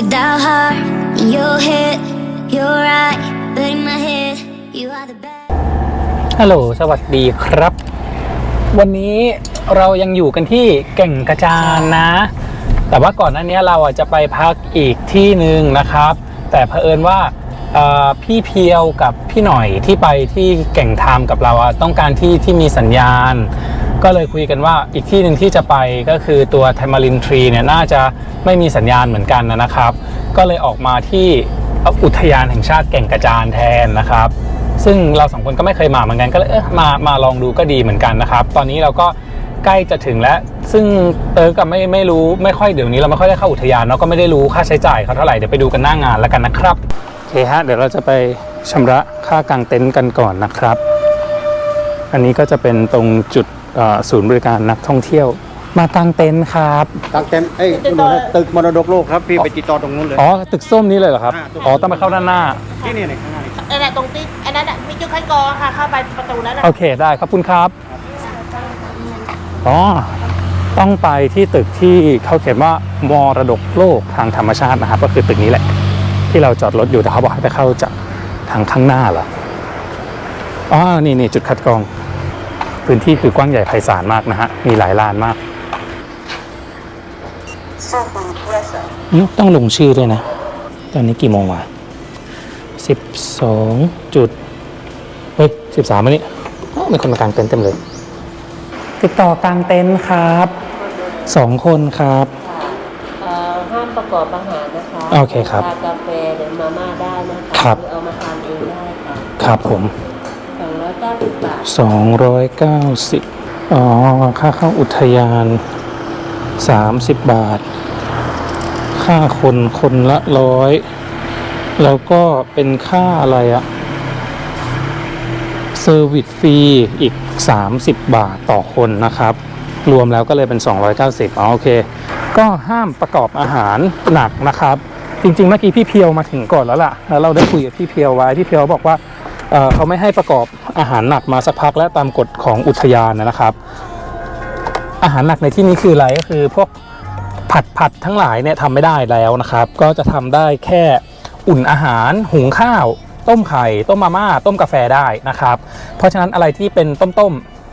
without her In your head, you're right, but in my head, you are the best. ฮัลโหล สวัสดีครับ วันนี้เรายังอยู่กันที่แก่งกระจานนะ แต่ว่าก่อนหน้านี้เราอะจะไปพักอีกที่หนึ่งนะครับ แต่เผอิญว่าเอ่อพี่เพียวกับพี่หน่อยที่ไปที่แก่งทามกับเราอะต้องการที่ที่มีสัญญาณ ก็เลยคุยกันว่าอีกที่หนึ่งที่จะไปก็คือตัวไทมารินทรีเนี่ยน่าจะไม่มีสัญญาณเหมือนกันนะครับ ก็เลยออกมาที่อุทยานแห่งชาติแก่งกระจานแทนนะครับ ซึ่งเราสองคนก็ไม่เคยมาเหมือนกันก็เลยเออมามาลองดูก็ดีเหมือนกันนะครับ ตอนนี้เราก็ใกล้จะถึงแล้ว ซึ่งเออกับไม่ไม่รู้ไม่ค่อยเดี๋ยวนี้เราไม่ค่อยได้เข้าอุทยานเนาะก็ไม่ได้รู้ค่าใช้จ่ายเขาเท่าไหร่เดี๋ยวไปดูกันหน้างานแล้วกันนะครับโอเคฮะเดี๋ยวเราจะไปชำระค่ากางเต็นท์กันก่อนนะครับ อันนี้ก็จะเป็นตรงจุด อ่อศูนย์บริการนักท่องเที่ยว มากางเต็นท์ครับ ตั้งเต็มเอ้ยนู่นนะตึกมรดกโลกครับพี่ไปติดต่อตรงนู้นเลย อ๋อ ตึกส้มนี้เลยเหรอครับ อ่าตึกอ๋อ ต้องไปเข้าด้านหน้า ที่นี่ในข้างหน้านี่อันนั้นตรงที่อันนั้นน่ะมีจุดคัดกรองค่ะ เข้าไปประตูนั้นน่ะโอเค ได้ขอบคุณครับ อ๋อ ต้องไปที่ตึกที่เขาเขียนว่ามรดกโลกทางธรรมชาตินะครับ ก็คือตึกนี้แหละ ที่เราจอดรถอยู่แต่เขาบอกให้ไปเข้าจากทางข้างหน้าเหรอ อ๋อ นี่นี่จุดคัดกรอง พื้นที่คือกว้างใหญ่ไพศาลมากนะฮะ มีหลายลานมากอืมต้องลงชื่อด้วยนะ ตอนนี้กี่โมงวะสิบสองจุด เฮ้ยสิบสามอันนี้อ้าวมีคนมากางเต็นท์เต็มเลย ติดต่อกางเต็นท์ครับสองคนครับเอ่อห้ามประกอบอาหารนะคะโอเคครับชากาแฟหรือมาม่าได้นะคะครับหรือเอามาทานเองได้ค่ะครับผม สองร้อยเก้าสิบาทสองร้อยเก้าสิบอ๋อ ค่าเข้าอุทยานสามสิบบาท ค่าคนคนละร้อย แล้วก็เป็นค่าอะไรอะเซอร์วิสฟรีอีก 30 บาทต่อคนนะครับ รวมแล้วก็เลยเป็น 290อ๋อโอเค ก็ห้ามประกอบอาหารหนักนะครับ จริงๆ เมื่อกี้พี่เพียวมาถึงก่อนแล้วล่ะ แล้วเราได้คุยกับพี่เพียวไว้ พี่เพียวบอกว่า เขาไม่ให้ประกอบอาหารหนักมาสักพักแล้วตามกฎของอุทยานนะครับ อาหารหนักในที่นี้คืออะไรก็คือพวกผัดผัดทั้งหลายเนี่ยทำไม่ได้แล้วนะครับ ก็จะทำได้แค่อุ่นอาหารหุงข้าว ต้มไข่ ต้มมาม่าต้มกาแฟได้นะครับ เพราะฉะนั้นอะไรที่เป็นต้มต้ม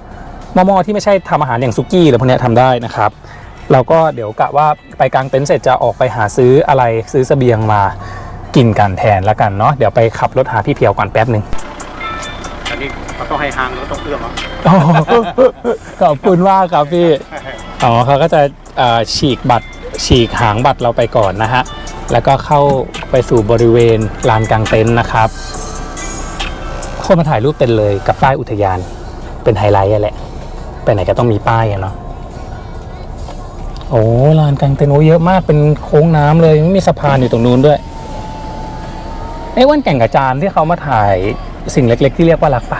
ๆหม้อๆที่ไม่ใช่ทำอาหารอย่างซุกี้หรือพวกเนี้ยทำได้นะครับเราก็เดี๋ยวกะว่าไปกลางเต็นท์เสร็จจะออกไปหาซื้ออะไรซื้อเสบียงมากินกันแทนแล้วกันเนาะเดี๋ยวไปขับรถหาพี่เพียวก่อนแป๊บหนึ่ง เขาต้องให้ห่างแล้วต้องเอื้อมอะอ๋อขอบคุณมากครับพี่ อ๋อเขาก็จะเอ่อฉีกบัตรฉีกหางบัตรเราไปก่อนนะฮะ แล้วก็เข้าไปสู่บริเวณลานกลางเต็นท์นะครับคนมาถ่ายรูปเต็มเลยกับป้ายอุทยาน เป็นไฮไลท์อะแหละ ไปไหนก็ต้องมีป้ายอะเนาะ โอ้ลานกลางเต็นท์โอ้เยอะมากเป็นโค้งน้ำเลยมีสะพานอยู่ตรงนู้นด้วยเอ้วันแก่งกระจานที่เขามาถ่ายสิ่งเล็ก ๆ ที่เรียกว่ารักปะ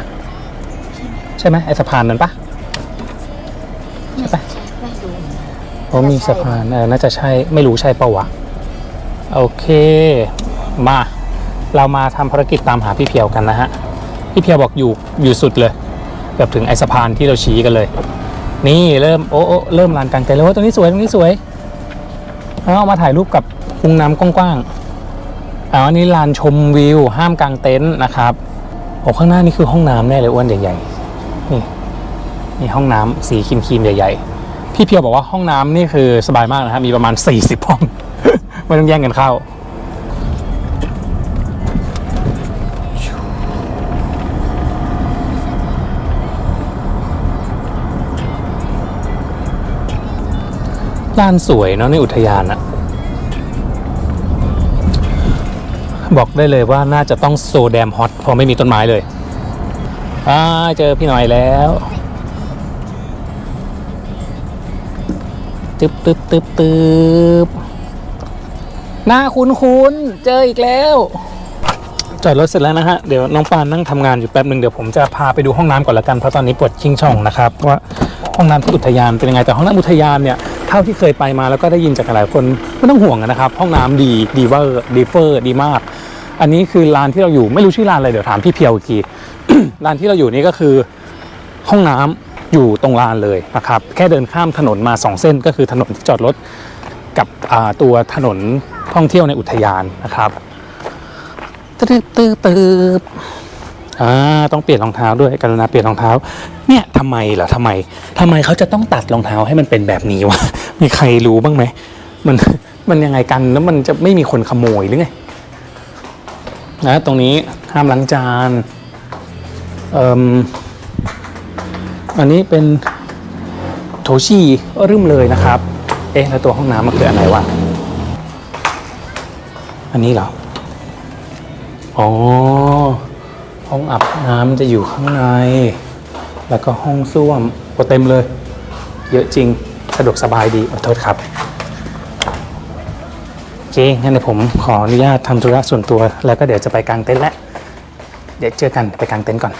ใช่ไหมไอสะพานนั้นปะใช่ปะเพราะมีสะพานเออน่าจะใช่ไม่รู้ใช่ปะวะโอเค มาเรามาทำภารกิจตามหาพี่เพียวกันนะฮะพี่เพียวบอกอยู่อยู่สุดเลยเกือบถึงไอสะพานที่เราชี้กันเลย นี่เริ่มโอ้โอ้เริ่มลานกลางเต็นท์แล้วตรงนี้สวยตรงนี้สวยเอามาถ่ายรูปกับคุ้งน้ำกว้างๆอ๋ออันนี้ลานชมวิว ห้ามกางเต็นท์นะครับโอ้ข้างหน้านี่คือห้องน้ำแน่เลยอ้วนใหญ่ๆ นี่นี่ห้องน้ำสีครีมๆใหญ่ๆ พี่เพียวบอกว่าห้องน้ำนี่คือสบายมากนะครับมีประมาณ 40 ห้อง ไม่ต้องแย่งกันเข้า ลานสวยเนาะในอุทยานอะบอกได้เลยว่าน่าจะต้องโซแดมฮอตเพราะไม่มีต้นไม้เลย อ่าเจอพี่หน่อยแล้วตึ๊บตึ๊บตึ๊บตึ๊บหน้าคุ้นคุ้นๆเจออีกแล้ว จอดรถเสร็จแล้วนะฮะ เดี๋ยวน้องปานนั่งทำงานอยู่แป๊บหนึ่งเดี๋ยวผมจะพาไปดูห้องน้ำก่อนละกันเพราะตอนนี้ปวดชิงช่องนะครับว่าห้องน้ำที่อุทยานเป็นยังไงแต่ห้องน้ำอุทยานเนี่ยเท่าที่เคยไปมาแล้วก็ได้ยินจากหลายคนไม่ต้องห่วงนะครับ ห้องน้ำดีดีเวอร์ดีเฟอร์ดีมาก อันนี้คือลานที่เราอยู่ไม่รู้ชื่อลานอะไรเดี๋ยวถามพี่เพียวอีกที ลานที่เราอยู่นี่ก็คือห้องน้ำอยู่ตรงลานเลยนะครับ แค่เดินข้ามถนนมา 2 เส้นก็คือถนนที่จอดรถกับตัวถนนท่องเที่ยวในอุทยานนะครับตืบตืบตืบอ่าต้องเปลี่ยนรองเท้าด้วยกรุณาเปลี่ยนรองเท้า เนี่ยทำไมเหรอทำไมทำไมเขาจะต้องตัดรองเท้าให้มันเป็นแบบนี้วะมีใครรู้บ้างไหมมันมันยังไงกันแล้วมันจะไม่มีคนขโมยหรือไงนะตรงนี้ห้ามล้างจาน อันนี้เป็นโถชีรึมเลยนะครับ เอ๊ะ แล้วตัวห้องน้ำมันคืออันไหนวะ อันนี้เหรอ อ๋อ ห้องอาบน้ำจะอยู่ข้างใน แล้วก็ห้องส้วมก็เต็มเลย เยอะจริง สะดวกสบายดีขอโทษครับโอเคงั้นเดี๋ยวผมขออนุญาตทำธุระส่วนตัว แล้วก็เดี๋ยวจะไปกางเต็นท์แล้ว เดี๋ยวเจอกันไปกางเต็นท์ก่อน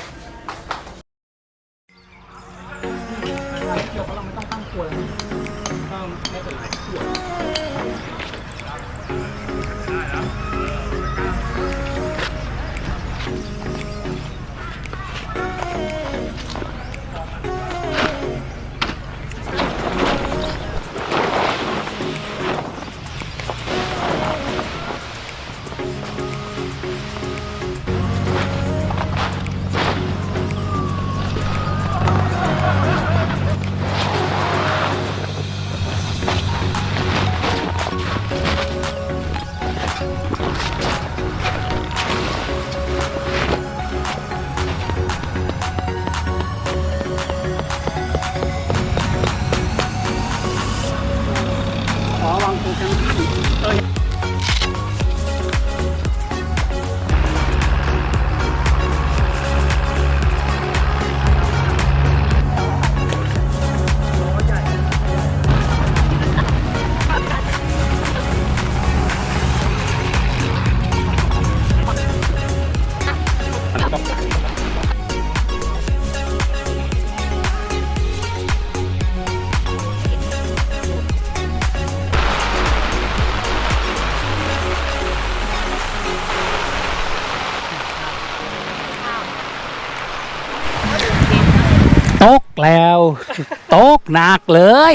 หนักเลย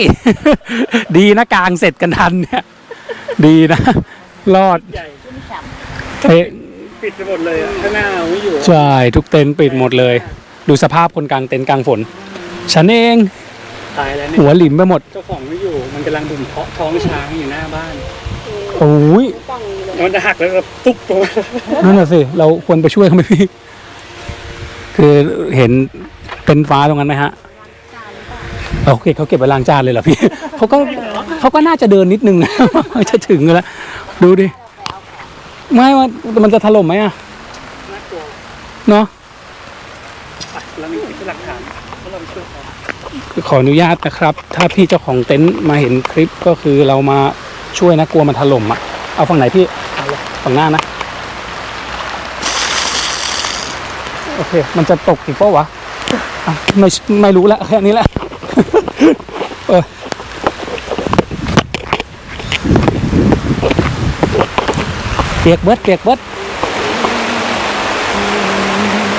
ดีนะกลางเสร็จกันทันเนี่ย ดีนะ รอดเอ๊ะปิดไปหมดเลยข้างหน้าไม่อยู่ใช่ทุกเต็นท์ปิดหมดเลย ดูสภาพคนกลางเต็นท์กลางฝน ฉันเอง ตายแล้วเนี่ยหัวหลิมไปหมด เจ้าของไม่อยู่มันกำลังบุ่มเพาะท้องช้างอยู่หน้าบ้านโอ้ยมันจะหักแล้วก็ตุ๊บตัวนั่นน่ะสิ เราควรไปช่วยเขาไหมพี่ คือเห็นเป็นท์ฟ้าตรงนั้นไหมฮะ โอเคเขาเก็บไว้ล้างจานเลยเหรอพี่ เขาก็เขาก็น่าจะเดินนิดนึงนะจะถึงอยู่แล้ว ดูดิ ไม่ว่ามันจะถล่มไหมอะเนาะแล้วมีหลักฐานแล้วเราไปช่วยเขาขออนุญาตนะครับ ถ้าพี่เจ้าของเต็นท์มาเห็นคลิปก็คือเรามาช่วยนะกลัวมันถล่มอะ เอาฝั่งไหนพี่ฝั่งหน้านะ โอเค มันจะตกอีกเปล่าวะอะไม่ไม่รู้ละแค่นี้แหละ เออเปียกเบิดเปียกเบิด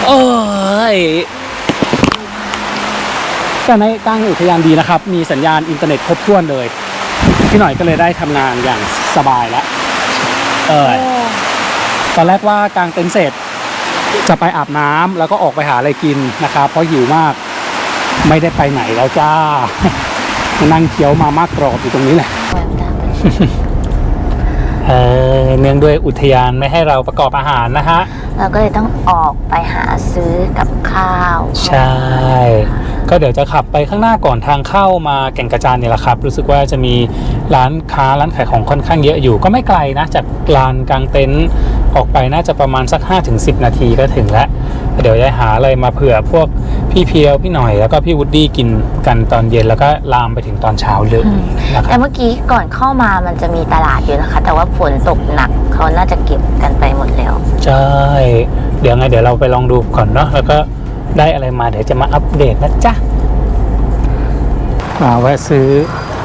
โอ้ยแต่ในกลางอุทยานดีนะครับ มีสัญญาณอินเทอร์เน็ตครบถ้วนเลยพี่หน่อยก็เลยได้ทำงานอย่างสบายแล้วเออตอนแรกว่ากลางเต็นท์เสร็จจะไปอาบน้ำแล้วก็ออกไปหาอะไรกินนะครับ เพราะหิวมาก ไม่ได้ไปไหนแล้วจ้า นั่งเคี้ยวมามากกรอบอยู่ตรงนี้แหละเออเนื่องด้วยอุทยานไม่ให้เราประกอบอาหารนะฮะ เราก็เลยต้องออกไปหาซื้อกับข้าว ใช่ ก็เดี๋ยวจะขับไปข้างหน้าก่อนทางเข้ามาแก่งกระจานเนี่ยแหละครับ รู้สึกว่าจะมี ร้านค้าร้านขายของค่อนข้างเยอะอยู่ ก็ไม่ไกลนะจากลานกลางเต็นท์ออกไปน่าจะประมาณสัก 5-10 นาทีก็ถึงแล้ว เดี๋ยวจะหาอะไรมาเผื่อพวกพี่เพียวพี่หน่อยแล้วก็พี่วูดดี้กินกันตอนเย็นแล้วก็ลามไปถึงตอนเช้าเลยนะคแต่รับเมื่อกี้ก่อนเข้ามามันจะมีตลาดอยู่นะคะ แต่ว่าฝนตกหนักเขาน่าจะเก็บกันไปหมดแล้ว ใช่ เดี๋ยวไงเดี๋ยวเราไปลองดูก่อนเนาะแล้วก็ได้อะไรมาเดี๋ยวจะมาอัปเดตนะจ๊ะมาแวะซื้อ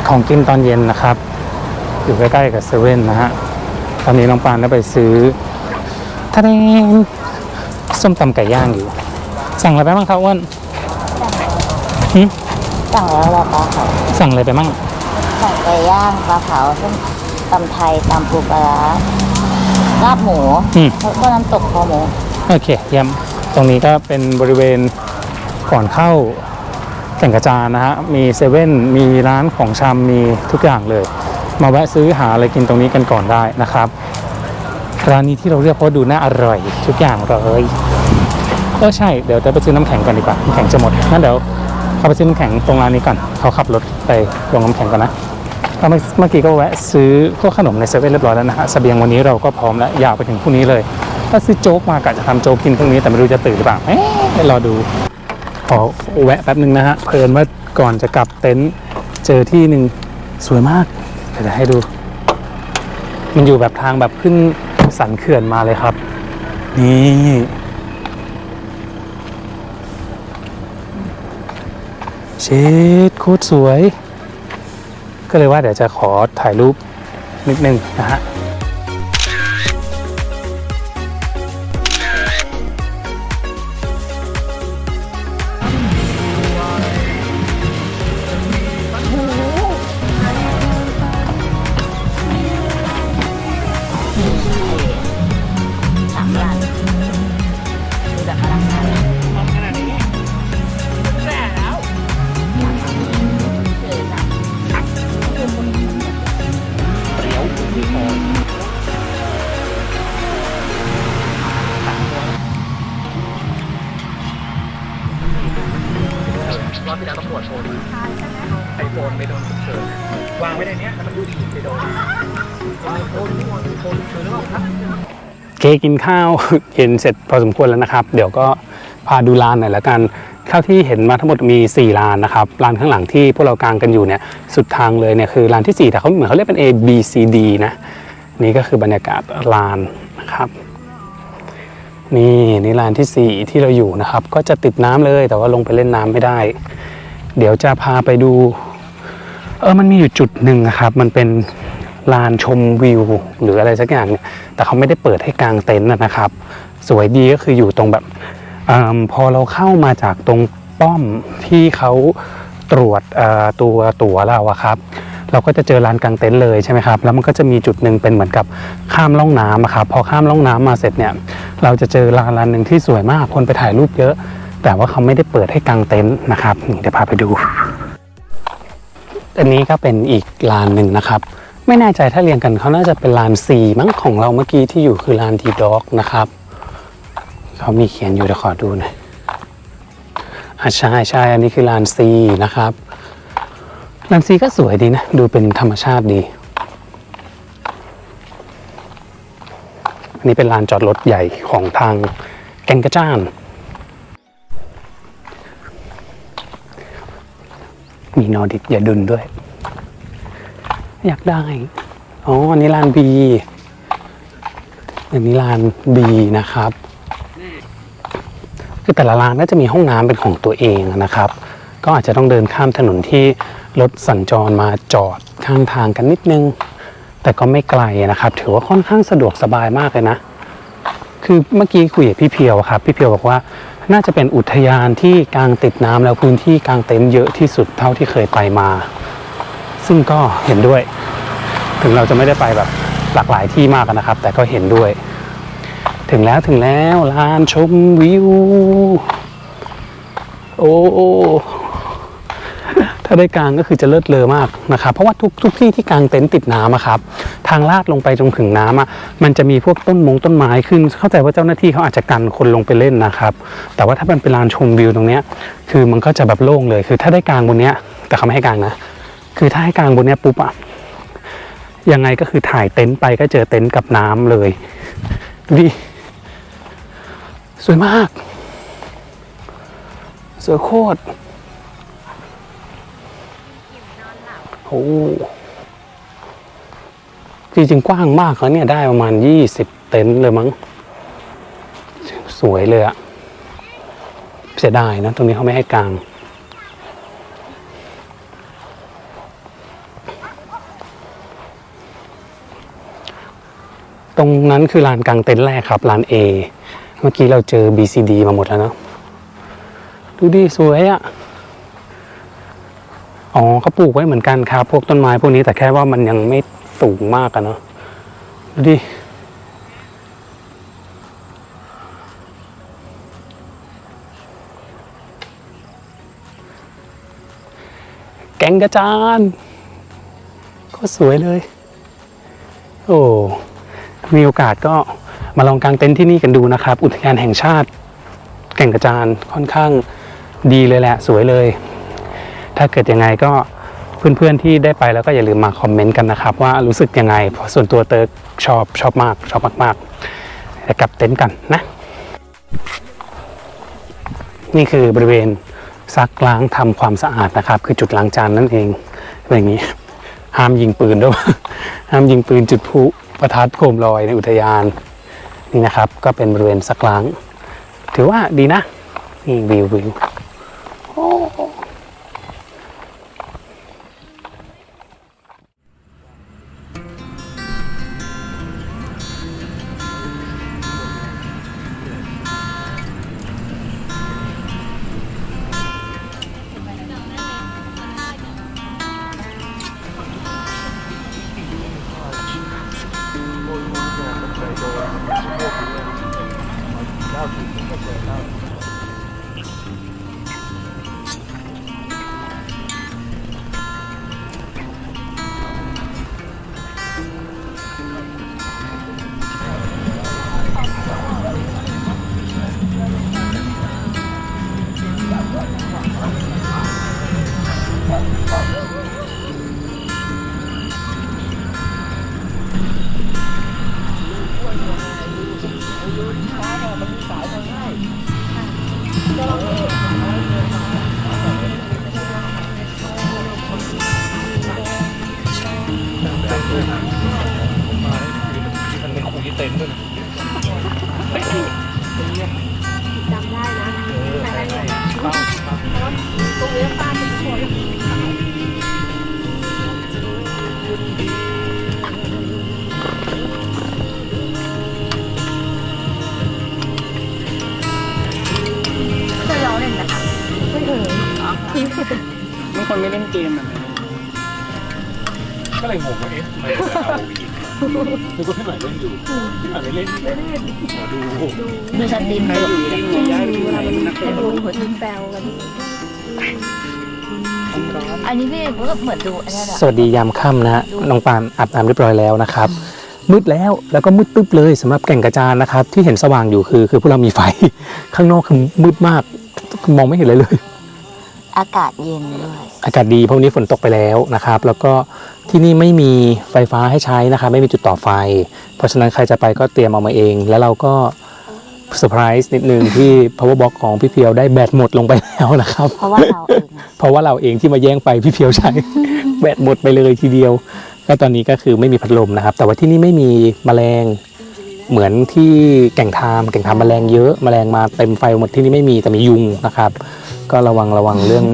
ของกินตอนเย็นนะครับ อยู่ใกล้ๆกับเซเว่นนะฮะ ตอนนี้น้องปานได้ไปซื้อทะเลส้มตำไก่ย่างอยู่ สั่งอะไรไปบ้างครับอ้วนหึสั่งแล้วเหรอคะสั่งอะไรไปบ้างสั่งไปไก่ย่างปลาเผาส้มตำไทยตำปูปลาร้าลาบหมูอืม แล้วก็น้ำตกคอหมู โอเคเยี่ยมตรงนี้ก็เป็นบริเวณก่อนเข้า แก่งกระจานนะฮะ มีเซเว่นมีร้านของชำมีทุกอย่างเลย มาแวะซื้อหาอะไรกินตรงนี้กันก่อนได้นะครับ ร้านนี้ที่เราเรียกเพราะดูน่าอร่อยทุกอย่างเลยเออใช่เดี๋ยวจะไปซื้อน้ำแข็งก่อนดีกว่าน้ำแข็งจะหมดงั้นเดี๋ยวเข้าไปซื้อน้ำแข็งตรงร้านนี้ก่อนเขาขับรถไปลงน้ำแข็งก่อนนะเมื่อเมื่อกี้ก็แวะซื้อพวกขนมในเซเว่นเรียบร้อยแล้วนะฮะสเสบียงวันนี้เราก็พร้อมแล้วยาวไปถึงพรุ่งนี้เลยถ้าซื้อโจ๊กมากะจะทำโจ๊กกินพรุ่งนี้แต่ไม่รู้จะตื่นหรือเปล่าเอ๊ะรอดู ขอแวะแป๊บหนึ่งนะฮะเพลินว่าก่อนจะกลับเต็นท์เจอที่หนึ่งสวยมากเดี๋ยวจะให้ดู มันอยู่แบบทางแบบขึ้นสันเขื่อนมาเลยครับ นี่เชดโคตรสวย ก็เลยว่าเดี๋ยวจะขอถ่ายรูปนิดนึงนะฮะ เกกินข้าวเย็นเสร็จพอสมควรแล้วนะครับ เดี๋ยวก็พาดูลานหน่อยละกันเท่าที่เห็นมาทั้งหมดมี 4ลานนะครับลานข้างหลังที่พวกเรากางกันอยู่เนี่ยสุดทางเลยเนี่ยคือลานที่ 4 แต่เขาเหมือนเขาเรียกเป็น A B C D นะนี่ก็คือบรรยากาศลานนะครับนี่นี่ลานที่ 4 ที่เราอยู่นะครับ ก็จะติดน้ำเลยแต่ว่าลงไปเล่นน้ำไม่ได้ เดี๋ยวจะพาไปดูเออมันมีอยู่จุดหนึ่งนะครับ มันเป็น ลานชมวิว หรืออะไรสักอย่างเนี่ยแต่เขาไม่ได้เปิดให้กางเต็นท์นะครับ สวยดีก็คืออยู่ตรงแบบอพอเราเข้ามาจากตรงป้อมที่เขาตรวจอ่อตัวตั๋วเราอะครับ เราก็จะเจอลานกางเต็นท์เลยใช่ไหมครับ แล้วมันก็จะมีจุดหนึ่งเป็นเหมือนกับข้ามล่องน้ำอะครับ พอข้ามล่องน้ำมาเสร็จเนี่ย เราจะเจอลานลานหนึ่งที่สวยมาก คนไปถ่ายรูปเยอะ แต่ว่าเขาไม่ได้เปิดให้กางเต็นท์นะครับเดี๋ยวพาไปดู อันนี้ก็เป็นอีกลานหนึ่งนะครับ ไม่แน่ใจถ้าเรียงกันเขาน่าจะเป็นลาน C มั้งของเราเมื่อกี้ที่อยู่คือลานทีด็อกนะครับเขามีเขียนอยู่เดี๋ยวขอดูหน่อยอ่าใช่ใช่อันนี้คือลาน C นะครับลาน C ก็สวยดีนะ ดูเป็นธรรมชาติดี อันนี้เป็นลานจอดรถใหญ่ของทางแกงกระจ้านมีนอร์ดิกยาดุนด้วย อยากได้ อ๋อ อันนี้ลาน B อันนี้ลาน B นะครับคือแต่ละร้านน่าจะมีห้องน้ำเป็นของตัวเองนะครับ ก็อาจจะต้องเดินข้ามถนนที่รถสัญจรมาจอดข้างทางกันนิดนึง แต่ก็ไม่ไกลนะครับ ถือว่าค่อนข้างสะดวกสบายมากเลยนะ คือเมื่อกี้คุยกับพี่เพียวครับ พี่เพียวบอกว่าน่าจะเป็นอุทยานที่กลางติดน้ำแล้วพื้นที่กลางเต็นท์เยอะที่สุดเท่าที่เคยไปมา ซึ่งก็เห็นด้วย ถึงเราจะไม่ได้ไปแบบหลากหลายที่มากนะครับ แต่ก็เห็นด้วย ถึงแล้วถึงแล้วลานชมวิว โอ้ถ้าได้กลางก็คือจะเลิศเลอมากนะครับ เพราะว่าทุกทุกที่ที่กลางเต็นท์ติดน้ำอะครับ ทางลาดลงไปจนถึงน้ำอะมันจะมีพวกต้นมงต้นไม้ขึ้น เข้าใจว่าเจ้าหน้าที่เขาอาจจะกันคนลงไปเล่นนะครับ แต่ว่าถ้ามันเป็นลานชมวิวตรงเนี้ย คือมันก็จะแบบโล่งเลย คือถ้าได้กลางบนเนี้ย แต่เขาไม่ให้กลางนะ คือถ้าให้กลางบนเนี้ยปุ๊บอะยังไงก็คือถ่ายเต็นท์ไปก็เจอเต็นท์กับน้ำเลยดูดิสวยมาก สวยโคตรโอ้จริงๆกว้างมากแล้วเนี่ยได้ประมาณยี่สิบเต็นท์เลยมั้ง สวยเลยอะเสียดายนะ ตรงนี้เขาไม่ให้กลาง ตรงนั้นคือลานกลางเต็นท์แรกครับลาน A เมื่อกี้เราเจอ BCD มาหมดแล้วเนาะดูดิสวยอะ่ะอ๋อเขาปลูกไว้เหมือนกันครับ พวกต้นไม้พวกนี้แต่แค่ว่ามันยังไม่สูงมากอะเนาะดูดิแกงกระจานก็สวยเลย โอ้ มีโอกาสก็มาลองกางเต็นท์ที่นี่กันดูนะครับ อุทยานแห่งชาติ แก่งกระจานค่อนข้างดีเลยแหละสวยเลย ถ้าเกิดยังไงก็เพื่อนๆที่ได้ไปแล้วก็อย่าลืมมาคอมเมนต์กันนะครับ ว่ารู้สึกยังไงเพราะส่วนตัวเติร์กชอบชอบมากชอบมากๆจะกลับเต็นท์กันนะ นี่คือบริเวณซักล้างทำความสะอาดนะครับ คือจุดล้างจานนั่นเองเป็นอย่างนี้ห้ามยิงปืนด้วยห้ามยิงปืนจุดพลุ ประทัดโคมลอยในอุทยานนี่นะครับ ก็เป็นบริเวณสักล้าง ถือว่าดีนะ นี่วิววิวโอ้ บา ไม่เล่นเกมอะก็เลยงงว่าเอ๊ะทำไมเราจะเอาอีกนึกว่าพี่หน่อยเล่นอยู่พี่หน่อยไม่เล่นไม่เล่นดูดูสตรีมใครสดอยู่ที่ย้ายไปดูอะไรนักเตะดูหัวทิมแปลวกันอันนี้พี่ก็เหมือนดูอันนี้แหละสวัสดียามค่ำนะฮะน้องปานอาบน้ำเรียบร้อยแล้วนะครับ มืดแล้วแล้วก็มืดตึ๊บเลยสำหรับแก่งกระจานนะครับ ที่เห็นสว่างอยู่คือคือพวกเรามีไฟ ข้างนอกคือมืดมากมองไม่เห็นอะไรเลย อากาศเย็นด้วยอากาศดีเพราะวันนี้ฝนตกไปแล้วนะครับ แล้วก็ที่นี่ไม่มีไฟฟ้าให้ใช้นะครับไม่มีจุดต่อไฟ เพราะฉะนั้นใครจะไปก็เตรียมเอามาเอง แล้วเราก็เซอร์ไพรส์นิดนึงที่ power box ของพี่เพียวได้แบตหมดลงไปแล้วนะครับ เพราะว่าเราเองเพราะว่าเราเองที่มาแย่งไฟพี่เพียวใช้ แบตหมดไปเลยทีเดียว ก็ตอนนี้ก็คือไม่มีพัดลมนะครับ แต่ว่าที่นี่ไม่มีแมลงเหมือนที่แก่งทามแก่งทามแมลงเยอะแมลงมาเต็มไฟหมดที่นี่ไม่มีแต่มียุงนะครับ ก็ระวังระวังเรื่อง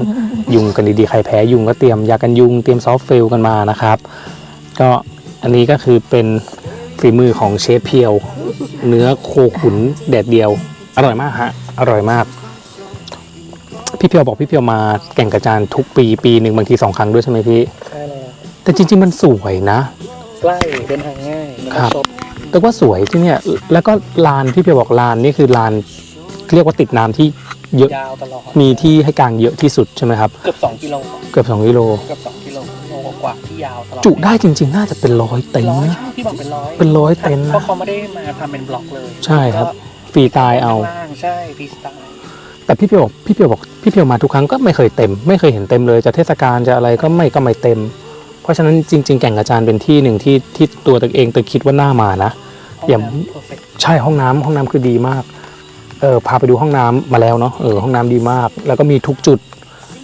ยุงกันดีๆ ใครแพ้ยุงก็เตรียมยากันยุงเตรียมซอฟต์เฟลกันมานะครับ ก็อันนี้ก็คือเป็นฝีมือของเชฟเพียว เนื้อโคขุนแดดเดียว อร่อยมากฮะ อร่อยมาก พี่เพียวบอกพี่เพียวมาแก่งกระจานทุกปีปีหนึ่งบางทีสองครั้งด้วยใช่ไหมพี่ ใช่แล้วแต่จริง ๆ มันสวยนะ ใกล้เดินทางง่ายครับสดแต่ว่าสวยที่เนี่ยแล้วก็ลานพี่เพียวบอกลานนี่คือลาน เรียกว่าติดน้ำที่เยอะยาวตลอดมีที่ให้กางเยอะที่สุดใช่ไหมครับ เกือบ2กิโลเกือบ2กิโลเกือบ2กิโลโลกว่าที่ยาวตลอดจุได้จริง ๆ น่าจะเป็นร้อยเต็นท์ร้อยนะ ใช่พี่บอกเป็นร้อยเป็นร้อยเต็นท์นะ เพราะเขาไม่ได้มาทำเป็นบล็อกเลยใช่ครับฟรีตายเอา ข้งล่างใช่ฟรีสไตล์แต่พี่เพียวบอกพี่เพียวบอกพี่เพียวมาทุกครั้งก็ไม่เคยเต็ม ไม่เคยเห็นเต็มเลยจะเทศกาลจะอะไรก็ไม่ก็ไม่เต็ม เพราะฉะนั้นจริง ๆ แก่งกระจานเป็นที่หนึ่งที่ที่ตัวตัวเองตัวคิดว่าน่ามานะ อย่าเพอร์เฟกต์ใช่ห้องน้ำห้องน้ำคือดีมาก เออพาไปดูห้องน้ำมาแล้วเนาะเออห้องน้ำดีมาก แล้วก็มีทุกจุด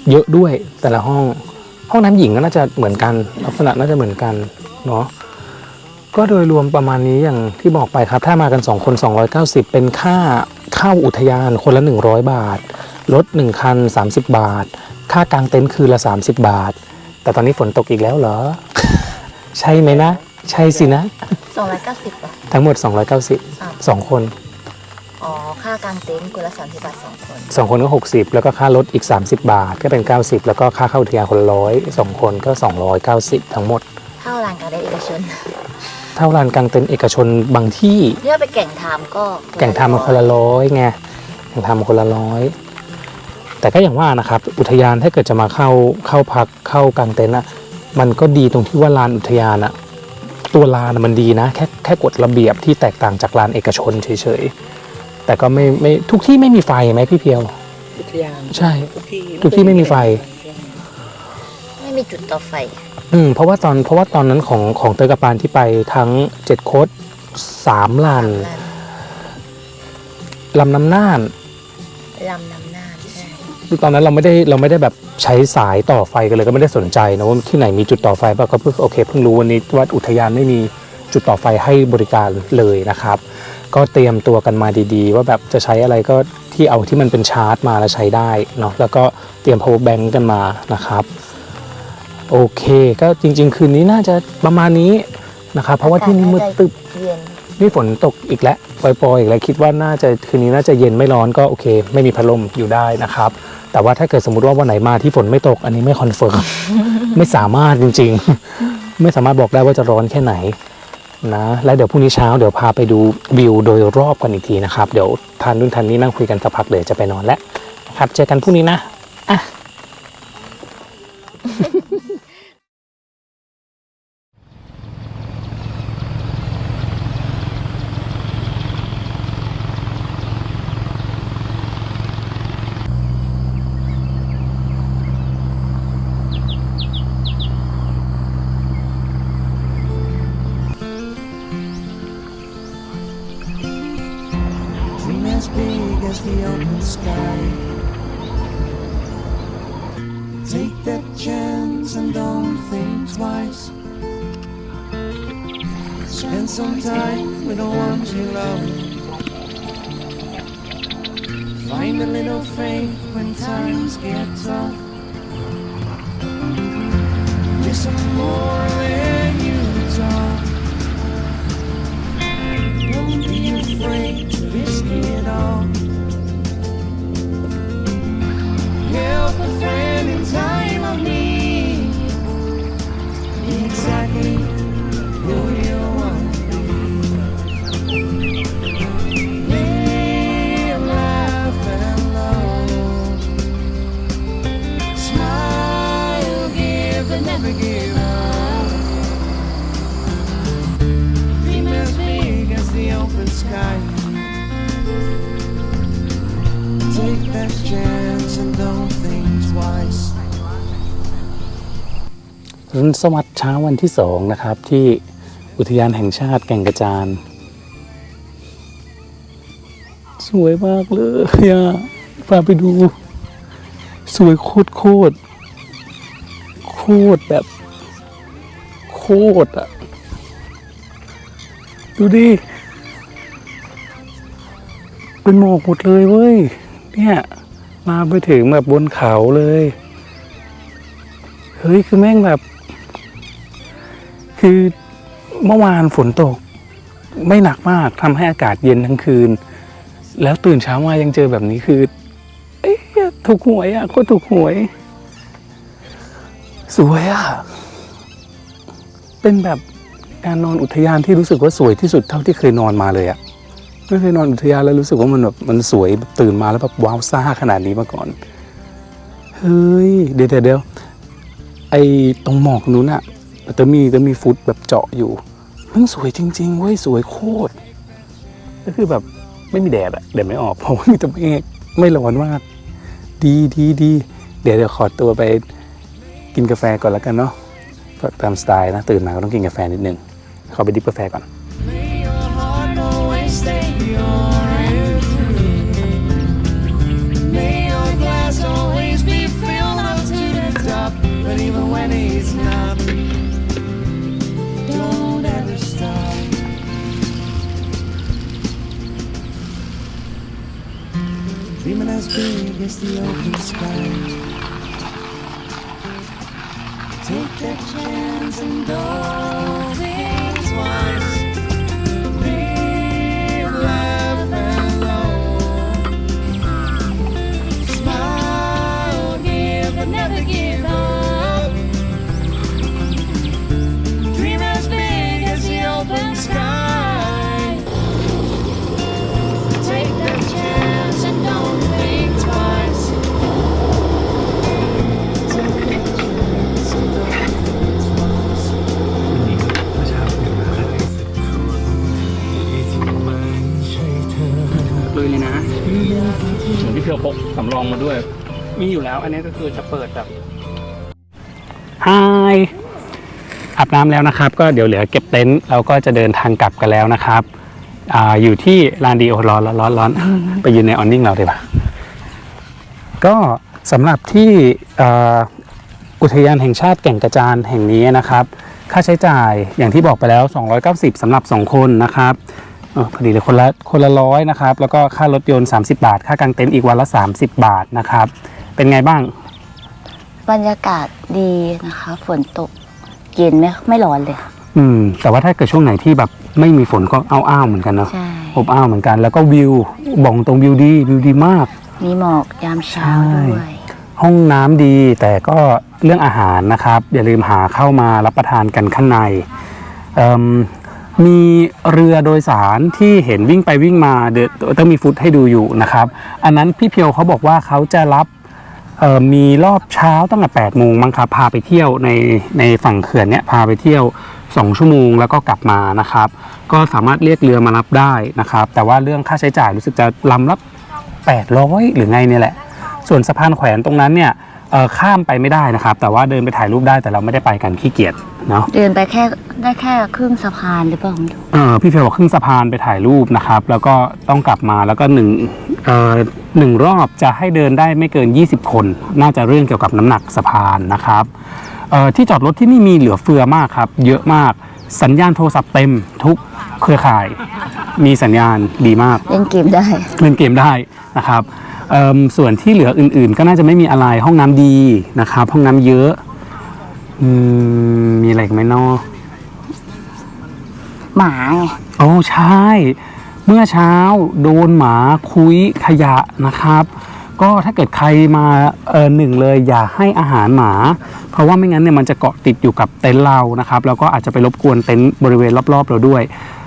เยอะด้วยแต่ละห้อง ห้องน้ำหญิงก็น่าจะเหมือนกัน ลักษณะน่าจะเหมือนกันเนาะก็โดยรวมประมาณนี้อย่างที่บอกไปครับ ถ้ามากัน 2 คน 290 เป็นค่าเข้าอุทยานคนละ 100 บาทรถ1คัน 30 บาท ค่ากางเต็นท์คืนละ 30 บาท แต่ตอนนี้ฝนตกอีกแล้วเหรอ ใช่ไหมนะ ใช่สินะสองร้อยเก้าสิบอะทั้งหมด 290 2 คน อ๋อ ค่ากางเต็นท์คนละสามสิบบาทสองคนสองคนก็60แล้วก็ค่ารถอีก30บาทก็เป็น90แล้วก็ค่าเข้าอุทยานคนละร้อยสองคนก็290ทั้งหมด เท่าร้านกางเต็นท์เอกชนเท่าลานกลางเต็นท์เอกชนบางที่เลือกไปแก่งทามก็แก่งทำมันคนละร้อยไงแก่งทำมันคนละร้อยแต่ก็อย่างว่านะครับ อุทยานถ้าเกิดจะมาเข้าเข้าพักเข้ากางเต็นท์อะมันก็ดีตรงที่ว่าลานอุทยานอะตัวลานอะมันดีนะ แค่แค่กฎระเบียบที่แตกต่างจากลานเอกชนเฉยๆ แต่ก็ไม่ไม่ทุกที่ไม่มีไฟไหมพี่เพียว อุทยานใช่ ทุกที่ทุกที่ไม่มีไฟ ไม่มีจุดต่อไฟ อืมเพราะว่าตอนเพราะว่าตอนนั้นของของเตยกับปานที่ไปทั้งเจ็ดโคดสามลานลำน้ำน่านลำน้ำน่านใช่คือตอนนั้นเราไม่ได้เราไม่ได้แบบใช้สายต่อไฟกันเลยก็ไม่ได้สนใจนะว่าที่ไหนมีจุดต่อไฟบ้างก็เพิ่งโอเคเพิ่งรู้วันนี้ว่าอุทยานไม่มีจุดต่อไฟให้บริการเลยนะครับ ก็เตรียมตัวกันมาดีๆ ว่าแบบจะใช้อะไรก็ที่เอาที่มันเป็นชาร์จมาแล้วใช้ได้เนาะแล้วก็เตรียม power bank กันมานะครับโอเคก็จริง ๆ คืนนี้น่าจะประมาณนี้นะครับเพราะว่าที่นี่มืดตึบเย็นนี่ฝนตกอีกแล้วปล่อยๆอีกแล้วคิดว่าน่าจะคืนนี้น่าจะเย็นไม่ร้อนก็โอเค ไม่มีพัดลมอยู่ได้นะครับ แต่ว่าถ้าเกิดสมมติว่าวันไหนมาที่ฝนไม่ตกอันนี้ไม่คอนเฟิร์มไม่สามารถจริง ๆ ไม่สามารถบอกได้ว่าจะร้อนแค่ไหน นะและเดี๋ยวพรุ่งนี้เช้าเดี๋ยวพาไปดูวิวโดยรอบกันอีกทีนะครับ เดี๋ยวทานนู่นทานนี้นั่งคุยกันสักพักเดี๋ยวจะไปนอนแล้วนะครับเจอกันพรุ่งนี้นะอะ some time with the ones you love. Find a little faith when times get tough. Listen more เช้าวันที่สองนะครับ ที่อุทยานแห่งชาติแก่งกระจาน สวยมากเลยอะพาไปดู สวยโคตรโคตรโคตรแบบ โคตรอะ ดูดิ เป็นหมอกหมดเลยเว้ย เนี่ยมาไปถึงแบบบนเขาเลย เฮ้ย คือแม่งแบบ คือเมื่อวานฝนตก ไม่หนักมากทำให้อากาศเย็นทั้งคืน แล้วตื่นเช้ามายังเจอแบบนี้คือเอ๊ะถูกหวยอะโคตรถูกหวย สวยอะ เป็นแบบการนอนอุทยานที่รู้สึกว่าสวยที่สุดเท่าที่เคยนอนมาเลยอะไม่เคยนอนอุทยานแล้วรู้สึกว่ามันแบบมันสวยตื่นมาแล้วแบบว้าวซ่าขนาดนี้มาก่อนเฮ้ยเดี๋ยวเดี๋ยวเดี๋ยวไอตรงหมอกนู้นอะ จะมีจะมีฟุตแบบเจาะอยู่มันสวยจริงๆเว้ยสวยโคตรก็คือแบบไม่มีแดดอะแดดไม่ออกเพราะว่ามีแต่เมฆไม่ร้อนมากดีดีดีเดี๋ยวเดี๋ยวขอตัวไปกินกาแฟก่อนแล้วกันเนาะก็ตามสไตล์นะตื่นมาก็ต้องกินกาแฟนิดนึงขอไปดิบกาแฟก่อน as big as the open sky. Take that chance and don't ำรองมาด้วย มีอยู่แล้ว อันนี้ก็คือจะเปิดแบบไฮอาบน้ำแล้วนะครับ ก็เดี๋ยวเหลือเก็บเต็นท์เราก็จะเดินทางกลับกันแล้วนะครับอาอยู่ที่ลานดีโอร้อนร้อนร้อนไปยืนในออนนิ่งเราดีป่ะก็สำหรับที่อุทยานแห่งชาติแก่งกระจานแห่งนี้นะครับ ค่าใช้จ่ายอย่างที่บอกไปแล้ว 290สำหรับ 2 คนนะครับ ออพอดีเลยคนละคนละร้อยนะครับ แล้วก็ค่ารถยนต์ 30 บาท ค่ากางเต็นท์อีกวันละ 30 บาทนะครับ เป็นไงบ้าง บรรยากาศดีนะคะ ฝนตกเย็นไม่ไม่ร้อนเลยค่ะอืม แต่ว่าถ้าเกิดช่วงไหนที่แบบไม่มีฝนก็เอาอ้าวๆเหมือนกันเนาะใช่ อบอ้าวเหมือนกัน แล้วก็วิวบอกตรงวิวดีวิวดีมาก มีหมอกยามเช้าใช่ด้วย ห้องน้ำดีแต่ก็เรื่องอาหารนะครับ อย่าลืมหาเข้ามารับประทานกันข้างในเอิ่ม มีเรือโดยสารที่เห็นวิ่งไปวิ่งมาเดี๋ยวต้องมีฟุตให้ดูอยู่นะครับ อันนั้นพี่เพียวเขาบอกว่าเขาจะรับมีรอบเช้าตั้งแต่8โมงมั้งครับพาไปเที่ยวในในฝั่งเขื่อนเนี่ยพาไปเที่ยว 2 ชั่วโมงแล้วก็กลับมานะครับ ก็สามารถเรียกเรือมารับได้นะครับ แต่ว่าเรื่องค่าใช้จ่ายรู้สึกจะลำละ800 หรือไงเนี่ยแหละ ส่วนสะพานแขวนตรงนั้นเนี่ย ข้ามไปไม่ได้นะครับ แต่ว่าเดินไปถ่ายรูปได้แต่เราไม่ได้ไปกันขี้เกียจเนาะเดินไปแค่ได้แค่ครึ่งสะพานหรือเปล่าไม่รู้เออพี่เพียวบอกขึ้นสะพานไปถ่ายรูปนะครับ แล้วก็ต้องกลับมาแล้วก็หนึ่งเอ่อหนึ่งรอบจะให้เดินได้ไม่เกิน 20 คน น่าจะเรื่องเกี่ยวกับน้ำหนักสะพานนะครับเอ่อที่จอดรถที่นี่มีเหลือเฟือมากครับ เยอะมากสัญญาณโทรศัพท์เต็มทุกเครือข่าย มีสัญญาณดีมาก เล่นเกมได้ เล่นเกมได้นะครับเอิ่ม ส่วนที่เหลืออื่นๆ ก็น่าจะไม่มีอะไรห้องน้ำดีนะครับ ห้องน้ำเยอะอืมมีอะไรอีกไหมเนาะหมาไงโอ้ใช่ เมื่อเช้าโดนหมาคุยขยะนะครับ ก็ถ้าเกิดใครมาเออหนึ่งเลยอย่าให้อาหารหมา เพราะว่าไม่งั้นเนี่ยมันจะเกาะติดอยู่กับเต็นท์เรานะครับ แล้วก็อาจจะไปรบกวนเต็นท์บริเวณรอบๆเราด้วยเออ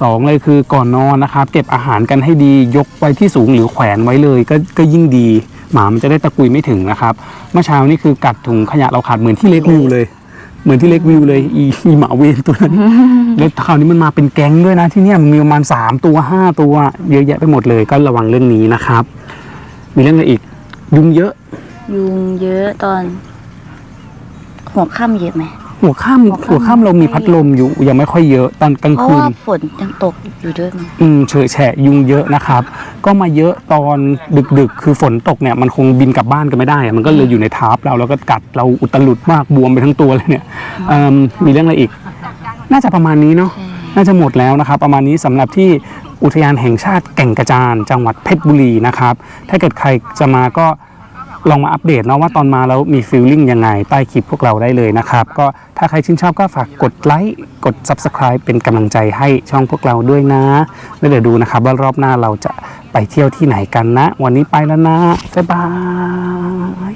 สองเลยคือก่อนนอนนะครับ เก็บอาหารกันให้ดียกไว้ที่สูงหรือแขวนไว้เลยก็ก็ยิ่งดี หมามันจะได้ตะกุยไม่ถึงนะครับ เมื่อเช้านี่คือกัดถุงขยะเราขาดเหมือนที่เล็กวิวเลย เหมือนที่เล็กวิวเลยอีอีหมาเวนตัวนั้นแล้วคราวนี้มันมาเป็นแก๊งด้วยนะที่เนี่ยมันมีประมาณสามตัวห้าตัวเยอะแยะไปหมดเลยก็ระวังเรื่องนี้นะครับ มีเรื่องอะไรอีกยุงเยอะ ยุงเยอะตอนหัวค่ำเยอะไหม หัวค่ำหัวค่ำเรามีพัดลมอยู่ยังไม่ค่อยเยอะตอนกลางเพราะคืนว่าฝนยังตกอยู่ด้วยมั้งอืมเฉยแฉะยุงเยอะนะครับ ก็มาเยอะตอนดึกๆ คือฝนตกเนี่ยมันคงบินกลับบ้านกันไม่ได้อะมันก็เลยอยู่ในทาร์ปเราแล้วก็กัดเราอุตลุดมากบวมไปทั้งตัวเลยเนี่ยเอิ่มมีเรื่องอะไรอีก น่าจะประมาณนี้เนาะน่าจะหมดแล้วนะครับ ประมาณนี้สำหรับที่อุทยานแห่งชาติแก่งกระจาน จังหวัดเพชรบุรีนะครับ ถ้าเกิดใครจะมาก็ลองมาอัปเดตเนาะว่าตอนมาแล้วมีฟีลลิ่งยังไงใต้คลิปพวกเราได้เลยนะครับ ก็ ถ้าใครชื่นชอบก็ฝากกดไลค์กด Subscribe เป็นกำลังใจให้ช่องพวกเราด้วยนะ แล้วเดี๋ยวดูนะครับว่ารอบหน้าเราจะไปเที่ยวที่ไหนกันนะ วันนี้ไปแล้วนะ บ๊ายบาย